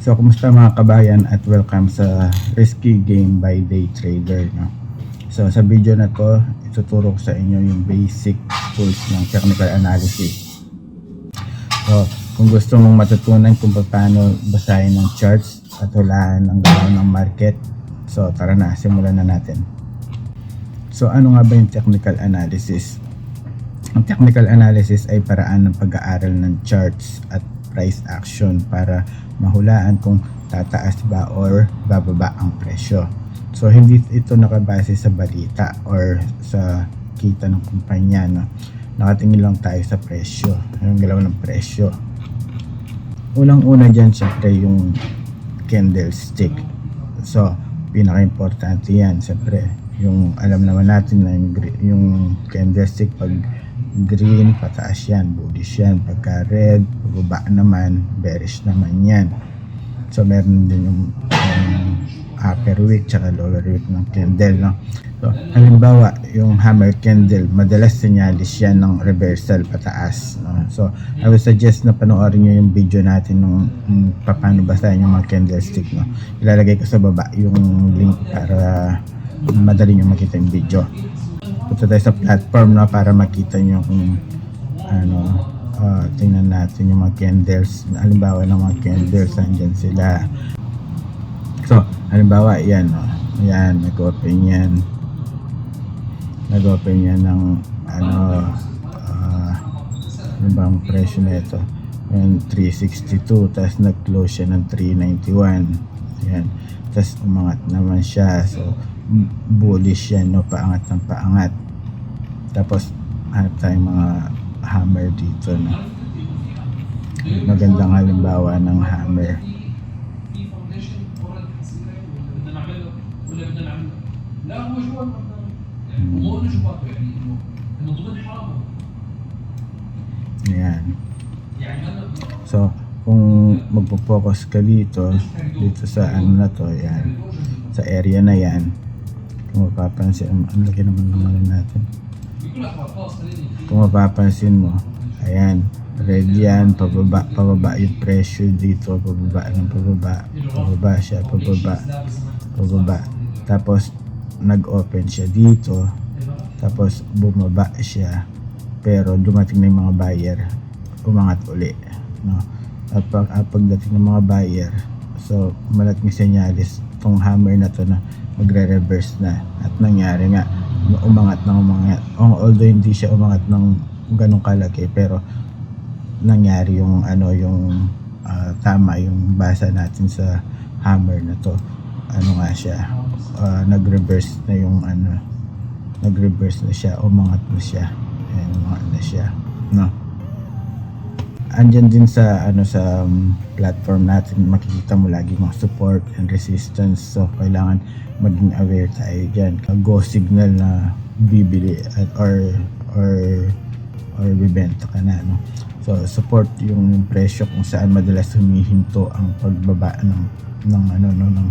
So, kumusta mga kabayan at welcome sa Risky Game by Day Trader. No? So, sa video na to, ituturo ko sa inyo yung basic tools ng technical analysis. So, kung gusto mong matutunan kung paano basahin ng charts at hulaan ang galaw ng market, so tara na, simulan na natin. So, ano nga ba yung technical analysis? Ang technical analysis ay paraan ng pag-aaral ng charts at price action para mahulaan kung tataas ba or bababa ang presyo. So hindi ito nakabase sa balita or sa kita ng kumpanya. No? Nakatingin lang tayo sa presyo, yung galaw ng presyo. Unang-una dyan syempre yung candlestick. So pinaka-importante yan syempre yung alam naman natin na yung, yung candlestick pag green, pataas yan, bullish yan. Pagka red, pababa naman, bearish naman yan. So, meron din yung, yung upper wick tsaka lower wick ng candle, no? So, halimbawa, yung hammer candle, madalas sinyalis yan ng reversal pataas, no? So, I would suggest na panoorin nyo yung video natin nung um, paano basahin yung mga candlestick, no? Ilalagay ko sa baba yung link para madali nyo makita yung video punta tayo sa platform no para makita nyo kung ano uh, tingnan natin yung mga candles. Halimbawa ng mga candles andyan sila. So halimbawa yan no. Yan nag-open yan. Nag-open yan ng ano uh, ano ba ang presyo nito. Yan 362 tapos nag-close siya ng 391 yan tapos umangat naman siya. So bullish yan no? Paangat ng paangat. Tapos hanap tayong mga hammer dito no? Magandang halimbawa ng hammer. Hmm. yan so kung magpo-focus ka dito dito sa ano na to yan sa area na yan kung mapapansin mo, ang laki naman ng ano natin. Kung mapapansin mo, ayan, red yan, pababa, pababa yung pressure dito, pababa ng pababa, pababa siya, pababa, pababa. Tapos, nag-open siya dito, tapos bumaba siya, pero dumating na yung mga buyer, umangat uli. No? At pag, pagdating ng mga buyer, so malaking senyalis tong hammer na to na magre-reverse na at nangyari nga umangat ng umangat. Although hindi siya umangat ng ganong kalaki pero nangyari yung ano yung ah, tama yung basa natin sa hammer na to. Ano nga siya ah, nag-reverse na yung ano nag-reverse na siya umangat na siya Ayan, umangat na siya no andyan din sa ano sa um, platform natin. Makikita mo lagi mga support and resistance. So kailangan maging aware tayo dyan. Go signal na bibili at or or or bibenta ka na no? So support yung presyo kung saan madalas humihinto ang pagbaba ng ng ano no ng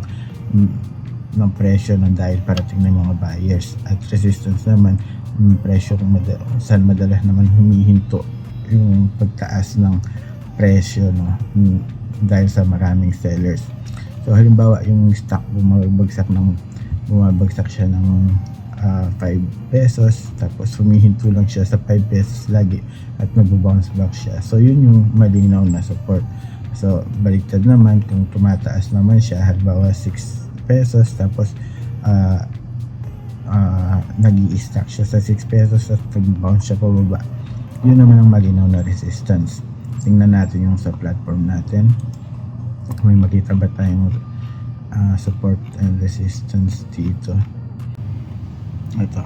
ng presyo ng dahil parating ng mga buyers. At resistance naman yung presyo kung mada, saan madalas naman humihinto yung pagtaas ng presyo no mm, dahil sa maraming sellers. So halimbawa yung stock bumabagsak ng bumabagsak siya ng ah, 5 pesos tapos humihinto lang siya sa 5 pesos lagi at nagbo-bounce back siya. So yun yung malinaw na support. So baliktad naman kung tumataas naman siya halimbawa 6 pesos tapos uh, nag stack siya sa 6 pesos at nag-bounce siya pababa yun naman ang malinaw na resistance. Tingnan natin yung sa platform natin. May makita ba tayong ah, support and resistance dito? Ito.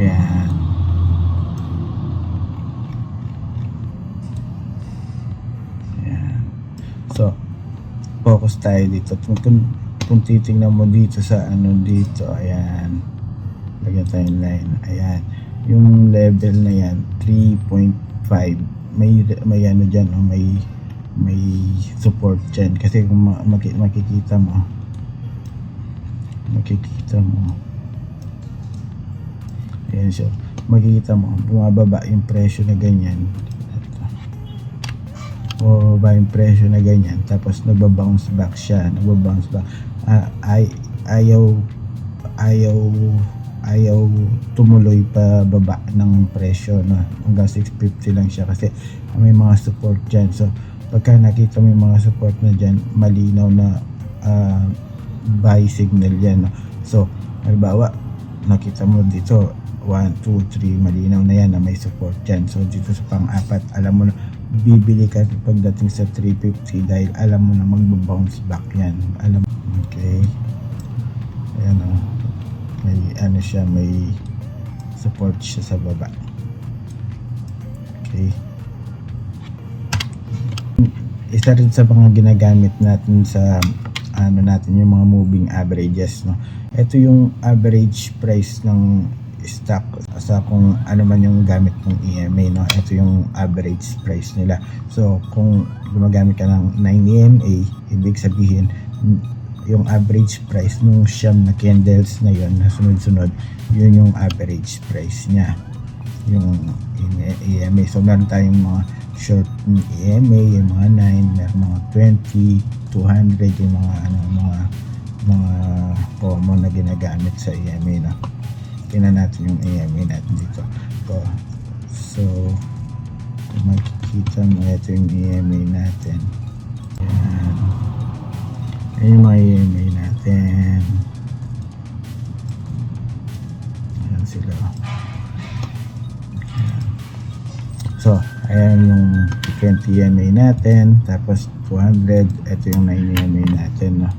Ayan. Ayan. So focus tayo dito. Kung, kung, titingnan mo dito sa ano dito ayan lagyan tayo ng line. Ayan. Yung level na yan 3.5 may may ano diyan oh, may may support dyan. Kasi kung ma- maki- makikita mo. Makikita mo. Ayan siya makikita mo. Bumababa yung presyo na ganyan. Ito. bumaba yung presyo na ganyan. Tapos nagbabounce back siya. Nagbabounce back. Ah, ay ayaw ayaw ayaw tumuloy pa baba ng presyo no? Hanggang 650 lang siya kasi may mga support dyan. So pagka nakita yung mga support na dyan malinaw na ah, buy signal yan no? so halimbawa nakita mo dito 1, 2, 3 malinaw na yan na may support dyan. So dito sa pang-apat alam mo na bibili ka pagdating sa 350 dahil alam mo na magbo-bounce back yan. Alam okay? Ayan o may ano siya may support siya sa baba. Okay. Isa rin sa mga ginagamit natin sa ano natin yung mga moving averages no? Ito yung average price ng stock sa kung ano man yung gamit ng EMA no? Ito yung average price nila. So kung gumagamit ka ng 9 EMA ibig sabihin yung average price nung siyam na candles na yon na sunod-sunod yun yung average price niya. Yung EMA so meron tayong mga short EMA yung mga 9 meron mga 20 200 yung mga ano mga mga common na ginagamit sa EMA na tingnan natin yung EMA natin dito. So, so kung makikita mo ito yung EMA natin. Yan Ayan yung mga EMA natin. Ayan sila. Ayan. so ayan yung 20 EMA natin. Tapos 200 ito yung 9 EMA natin no?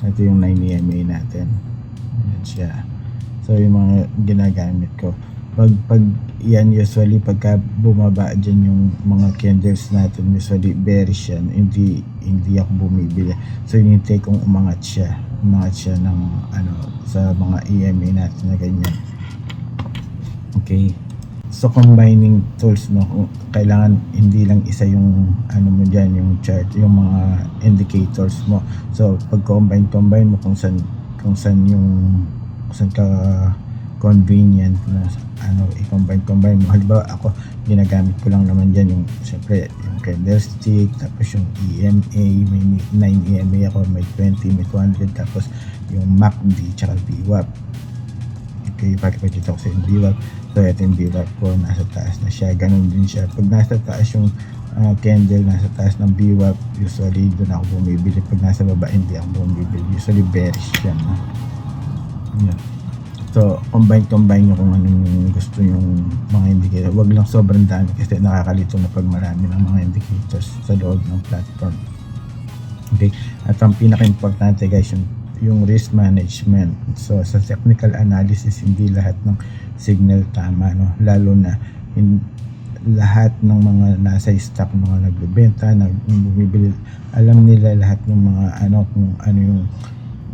ito yung 9 EMA natin. Ayan siya. So yung mga ginagamit ko pag pag yan usually pagka bumaba dyan yung mga candles natin usually bearish yan. Hindi hindi ako bumibili. So hinintay kong umangat siya. Umangat siya ng ano sa mga EMA natin na ganyan. Okay. So combining tools no kailangan hindi lang isa yung ano mo diyan yung chart yung mga indicators mo. So pag combine combine mo kung saan kung saan yung kung saan ka convenient na combine mo halimbawa ako ginagamit ko lang naman diyan yung syempre yung candlestick tapos yung EMA may 9 EMA ako may 20 may 200 tapos yung MACD tsaka VWAP. Okay pakipakita ko sa yung VWAP? So ito yung VWAP ko nasa taas na siya. Ganun din siya. Pag nasa taas yung ah, candle nasa taas ng VWAP usually doon ako bumibili. Pag nasa baba hindi ako bumibili. Usually bearish yan no? Yan. So, combine-combine nyo kung ano yung gusto yung mga indicator. Huwag lang sobrang dami kasi nakakalito na pag marami ng mga indicators sa loob ng platform. Okay? At ang pinaka-importante guys, yung, yung risk management. So, sa technical analysis, hindi lahat ng signal tama. No? Lalo na in, lahat ng mga nasa stock, mga nagbebenta, nag alam nila lahat ng mga ano, kung ano yung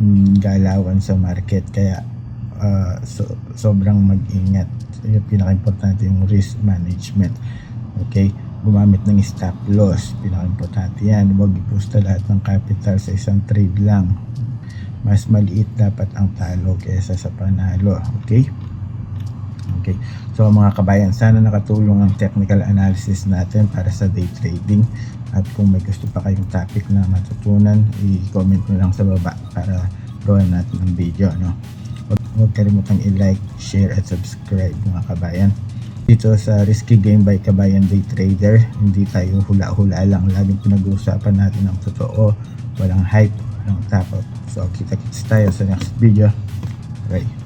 mm, galawan sa market. Kaya, uh, so, sobrang mag-ingat. Yung pinaka-importante yung risk management. Okay? Gumamit ng stop loss. Pinaka-importante yan. Huwag ipusta lahat ng capital sa isang trade lang. Mas maliit dapat ang talo kaysa sa panalo. Okay? Okay. So mga kabayan, sana nakatulong ang technical analysis natin para sa day trading. At kung may gusto pa kayong topic na matutunan, i-comment nyo lang sa baba para gawan natin ang video. No? Huwag, kalimutang i-like, share at subscribe mga kabayan. Dito sa Risky Game by Kabayan Day Trader, hindi tayo hula-hula lang. Laging pinag-uusapan natin ang totoo, walang hype, walang takot. So kita-kits tayo sa next video. Bye.